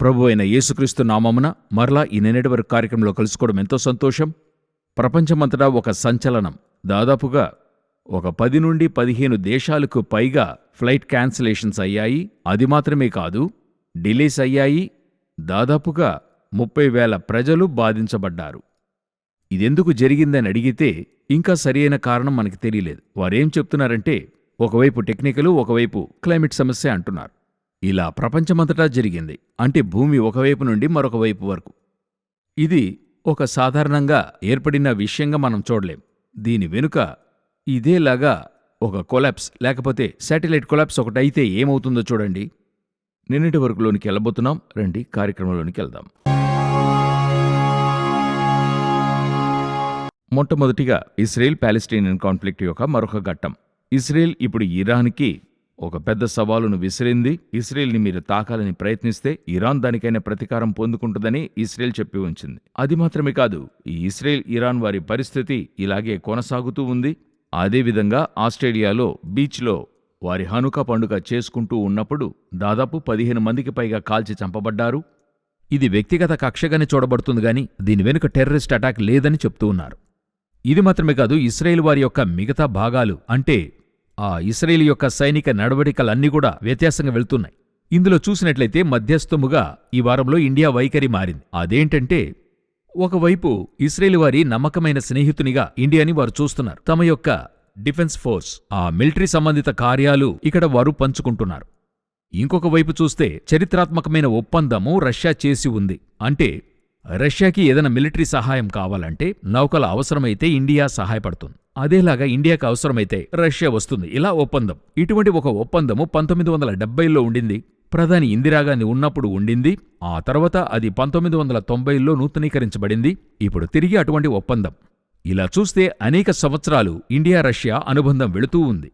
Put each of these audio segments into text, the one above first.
ప్రభు అయిన యేసుక్రీస్తు నామమున మరలా ఈ నిన్నటి వరకు కార్యక్రమంలో కలుసుకోవడం ఎంతో సంతోషం. ప్రపంచమంతటా ఒక సంచలనం. దాదాపుగా ఒక పది నుండి పదిహేను దేశాలకు పైగా ఫ్లైట్ క్యాన్సిలేషన్స్ అయ్యాయి. అది మాత్రమే కాదు డిలేస్ అయ్యాయి. దాదాపుగా ముప్పై వేల ప్రజలు బాధించబడ్డారు. ఇదెందుకు జరిగిందని అడిగితే ఇంకా సరియైన కారణం మనకి తెలియలేదు. వారేం చెప్తున్నారంటే ఒకవైపు టెక్నికలు ఒకవైపు క్లైమేట్ సమస్య అంటున్నారు. ఇలా ప్రపంచమంతటా జరిగింది. అంటే భూమి ఒకవైపు నుండి మరొక వైపు వరకు. ఇది ఒక సాధారణంగా ఏర్పడిన విషయంగా మనం చూడలేం. దీని వెనుక ఇదేలాగా ఒక కొలాప్స్ లేకపోతే శాటిలైట్ కొలాప్స్ ఒకటైతే ఏమవుతుందో చూడండి. నిన్నటి వరకులోనికి వెళ్ళబోతున్నాం. రండి కార్యక్రమంలోనికి వెళ్దాం. మొట్టమొదటిగా ఇస్రేల్ పాలెస్టీనియన్ కాన్ఫ్లిక్ట్ యొక్క మరొక ఘట్టం. ఇస్రేల్ ఇప్పుడు ఇరాన్కి ఒక పెద్ద సవాలును విసిరింది ఇస్రేల్ని మీరు తాకాలని ప్రయత్నిస్తే ఇరాన్ దానికైనా ప్రతీకారం పొందుకుంటుందని ఇస్రేల్ చెప్పి ఉంచింది. అది మాత్రమే కాదు ఈ ఇస్రేల్ ఇరాన్ వారి పరిస్థితి ఇలాగే కొనసాగుతూ ఉంది. అదేవిధంగా ఆస్ట్రేలియాలో బీచ్లో వారి హనుక పండుగ చేసుకుంటూ ఉన్నప్పుడు దాదాపు పదిహేను మందికి పైగా కాల్చి చంపబడ్డారు. ఇది వ్యక్తిగత కక్షగానే చూడబడుతుంది గాని దీని వెనుక టెర్రరిస్ట్ అటాక్ లేదని చెప్తూ ఉన్నారు. ఇది మాత్రమే కాదు ఇస్రాయేల్ వారి యొక్క మిగతా భాగాలు అంటే ఆ ఇస్రాయేల్ యొక్క సైనిక నడవడికలన్నీ కూడా వ్యత్యాసంగా వెళ్తున్నాయి. ఇందులో చూసినట్లయితే మధ్యస్థముగా ఈ వారంలో ఇండియా వైఖరి మారింది. అదేంటంటే ఒకవైపు ఇస్రాయేల్ వారి నమ్మకమైన స్నేహితునిగా ఇండియాని వారు చూస్తున్నారు. తమ యొక్క డిఫెన్స్ ఫోర్స్ ఆ మిలిటరీ సంబంధిత కార్యాలు ఇక్కడ వారు పంచుకుంటున్నారు. ఇంకొక వైపు చూస్తే చరిత్రాత్మకమైన ఒప్పందము రష్యా చేసి ఉంది. అంటే రష్యాకి ఏదైనా మిలిటరీ సహాయం కావాలంటే నౌకల అవసరమైతే ఇండియా సహాయపడుతుంది. అదేలాగా ఇండియాకు అవసరమైతే రష్యా వస్తుంది. ఇలా ఒప్పందం. ఇటువంటి ఒక ఒప్పందము పంతొమ్మిది వందల డెబ్బైలో ఉండింది. ప్రధాని ఇందిరాగాంధీ ఉన్నప్పుడు ఉండింది. ఆ తర్వాత అది పంతొమ్మిది వందల తొంభైలో నూతనీకరించబడింది. ఇప్పుడు తిరిగి అటువంటి ఒప్పందం. ఇలా చూస్తే అనేక సంవత్సరాలు ఇండియా రష్యా అనుబంధం వెళుతూ ఉంది.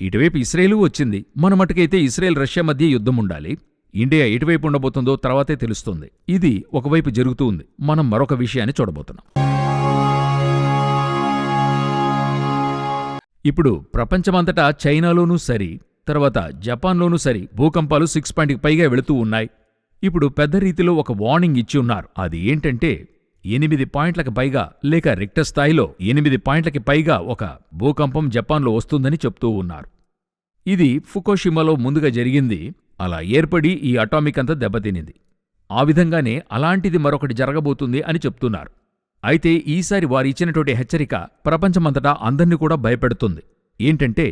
ఇటువైపు ఇస్రాయేలు వచ్చింది. మన మటుకైతే ఇస్రాయేల్ రష్యా మధ్య యుద్ధం ఉండాలి. ఇండియా ఎటువైపు ఉండబోతుందో తర్వాతే తెలుస్తుంది. ఇది ఒకవైపు జరుగుతూ ఉంది. మనం మరొక విషయాన్ని చూడబోతున్నాం. ఇప్పుడు ప్రపంచమంతటా చైనాలోనూ సరి తర్వాత జపాన్లోనూ సరి భూకంపాలు సిక్స్ పాయింట్కి పైగా వెళుతూ ఉన్నాయి. ఇప్పుడు పెద్ద రీతిలో ఒక వార్నింగ్ ఇచ్చి ఉన్నారు. అది ఏంటంటే ఎనిమిది పాయింట్లకు పైగా లేక రిక్టర్ స్థాయిలో ఎనిమిది పాయింట్లకి పైగా ఒక భూకంపం జపాన్లో వస్తుందని చెప్తూ ఉన్నారు. ఇది ఫుకోషిమాలో ముందుగా జరిగింది. అలా ఏర్పడి ఈ అటామిక్ అంతా దెబ్బతినింది. ఆ విధంగానే అలాంటిది మరొకటి జరగబోతుంది అని చెప్తున్నారు. అయితే ఈసారి వారు ఇచ్చినటువంటి హెచ్చరిక ప్రపంచమంతటా అందర్నీ కూడా భయపెడుతుంది. ఏంటంటే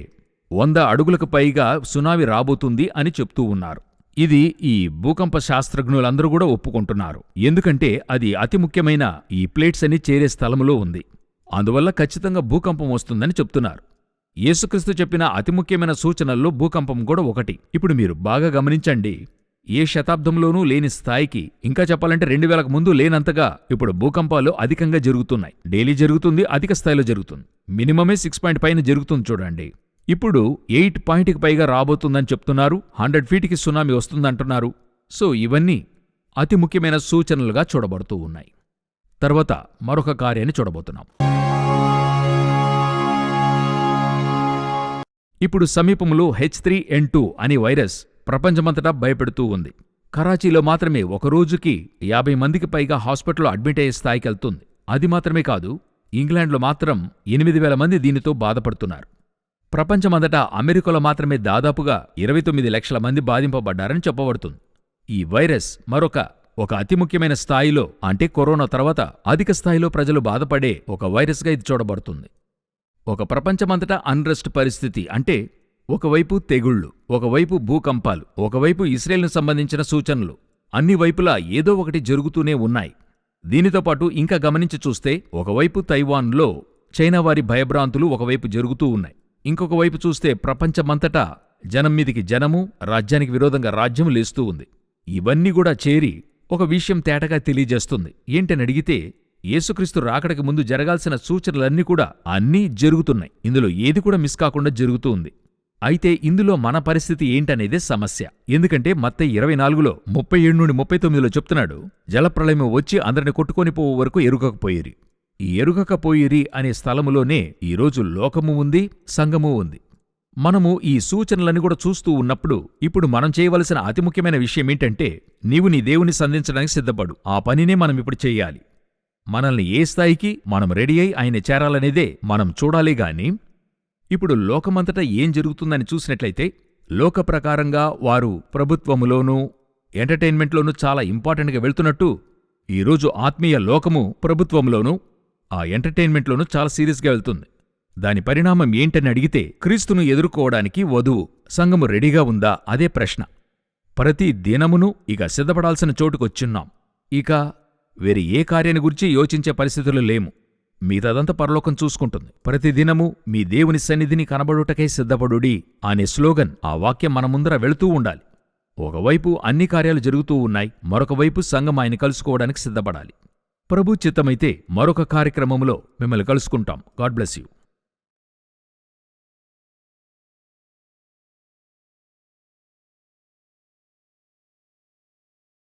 వంద అడుగులకు పైగా సునామీ రాబోతుంది అని చెప్తూ ఉన్నారు. ఇది ఈ భూకంప శాస్త్రజ్ఞులందరూ కూడా ఒప్పుకుంటున్నారు. ఎందుకంటే అది అతి ముఖ్యమైన ఈ ప్లేట్స్ అని చేరే స్థలములో ఉంది. అందువల్ల ఖచ్చితంగా భూకంపం వస్తుందని చెప్తున్నారు. యేసుక్రీస్తు చెప్పిన అతి ముఖ్యమైన సూచనల్లో భూకంపం కూడా ఒకటి. ఇప్పుడు మీరు బాగా గమనించండి. ఏ శతాబ్దంలోనూ లేని స్థాయికి ఇంకా చెప్పాలంటే రెండు వేలకు ముందు లేనంతగా ఇప్పుడు భూకంపాలు అధికంగా జరుగుతున్నాయి. డైలీ జరుగుతుంది అధిక స్థాయిలో జరుగుతుంది. మినిమమే సిక్స్ పాయింట్ పైన జరుగుతుంది చూడండి. ఇప్పుడు ఎయిట్ పాయింట్కి పైగా రాబోతుందని చెప్తున్నారు. హండ్రెడ్ ఫీట్కి సునామీ వస్తుందంటున్నారు. సో ఇవన్నీ అతి ముఖ్యమైన సూచనలుగా చూడబడుతూ ఉన్నాయి. తర్వాత మరొక కార్యాన్ని చూడబోతున్నాం. ఇప్పుడు సమీపంలో హెచ్ త్రీ ఎన్ టూ అనే వైరస్ ప్రపంచమంతటా భయపెడుతూ ఉంది. కరాచీలో మాత్రమే ఒక రోజుకి యాభై మందికి పైగా హాస్పిటల్లో అడ్మిట్ అయ్యే స్థాయికి వెళ్తుంది. అది మాత్రమే కాదు ఇంగ్లాండ్లో మాత్రం ఎనిమిది వేల మంది దీనితో బాధపడుతున్నారు. ప్రపంచమంతటా అమెరికాలో మాత్రమే దాదాపుగా ఇరవై తొమ్మిది లక్షల మంది బాధింపబడ్డారని చెప్పబడుతుంది. ఈ వైరస్ మరొక ఒక అతి ముఖ్యమైన స్థాయిలో అంటే కరోనా తర్వాత అధిక స్థాయిలో ప్రజలు బాధపడే ఒక వైరస్గా ఇది చూడబడుతుంది. ఒక ప్రపంచమంతటా అన్రెస్ట్ పరిస్థితి అంటే ఒకవైపు తెగుళ్ళు ఒకవైపు భూకంపాలు ఒకవైపు ఇస్రేల్ను సంబంధించిన సూచనలు. అన్ని వైపులా ఏదో ఒకటి జరుగుతూనే ఉన్నాయి. దీనితో పాటు ఇంకా గమనించి చూస్తే ఒకవైపు తైవాన్లో చైనా వారి భయభ్రాంతులు ఒకవైపు జరుగుతూ ఉన్నాయి. ఇంకొక వైపు చూస్తే ప్రపంచమంతటా జనం మీదికి జనము రాజ్యానికి విరోధంగా రాజ్యం లేస్తూ ఉంది. ఇవన్నీ కూడా చేరి ఒక విషయం తేటగా తెలియజేస్తుంది. ఏంటని అడిగితే యేసుక్రీస్తు రాకడకి ముందు జరగాల్సిన సూచనలన్నీ కూడా అన్నీ జరుగుతున్నాయి. ఇందులో ఏది కూడా మిస్ కాకుండా జరుగుతూ ఉంది. అయితే ఇందులో మన పరిస్థితి ఏంటనేదే సమస్య. ఎందుకంటే మత్త ఇరవై నాలుగులో ముప్పై ఏడు నుండి ముప్పై తొమ్మిదిలో చెప్తున్నాడు జలప్రళయం వచ్చి అందరిని కొట్టుకొని పోవు వరకు ఎరుగకపోయిరి. ఈ ఎరుగకపోయిరి అనే స్థలములోనే ఈరోజు లోకము ఉంది సంఘము ఉంది. మనము ఈ సూచనలని కూడా చూస్తూ ఉన్నప్పుడు ఇప్పుడు మనం చేయవలసిన అతి ముఖ్యమైన విషయం ఏంటంటే నీవు నీ దేవుని సంధించడానికి సిద్ధపడు. ఆ పనినే మనం ఇప్పుడు చేయాలి. మనల్ని ఏ స్థాయికి మనం రెడీ అయి ఆయన చేరాలనేదే మనం చూడాలి గాని ఇప్పుడు లోకమంతటా ఏం జరుగుతుందని చూసినట్లయితే లోక ప్రకారంగా వారు ప్రభుత్వములోనూ ఎంటర్టైన్మెంట్లోనూ చాలా ఇంపార్టెంట్గా వెళ్తున్నట్టు ఈరోజు ఆత్మీయ లోకము ప్రభుత్వంలోనూ ఆ ఎంటర్టైన్మెంట్లోనూ చాలా సీరియస్గా వెళ్తుంది. దాని పరిణామం ఏంటని అడిగితే క్రీస్తును ఎదుర్కోవడానికి వధువు సంఘము రెడీగా ఉందా? అదే ప్రశ్న. ప్రతి దినమును ఇక సిద్ధపడాల్సిన చోటుకొచ్చున్నాం. ఇక వేరే ఏ కార్యాన్ని గురించి యోచించే పరిస్థితులు లేము. మీదదంతా పరలోకం చూసుకుంటుంది. ప్రతిదినము మీ దేవుని సన్నిధిని కనబడుటకై సిద్ధపడుడి అనే స్లోగన్ ఆ వాక్యం మన ముందర వెళుతూ ఉండాలి. ఒకవైపు అన్ని కార్యాలు జరుగుతూ ఉన్నాయి మరొకవైపు సంఘం ఆయన కలుసుకోవడానికి సిద్ధపడాలి. ప్రభు చిత్తమైతే మరొక కార్యక్రమంలో మిమ్మల్ని కలుసుకుంటాం. God bless you.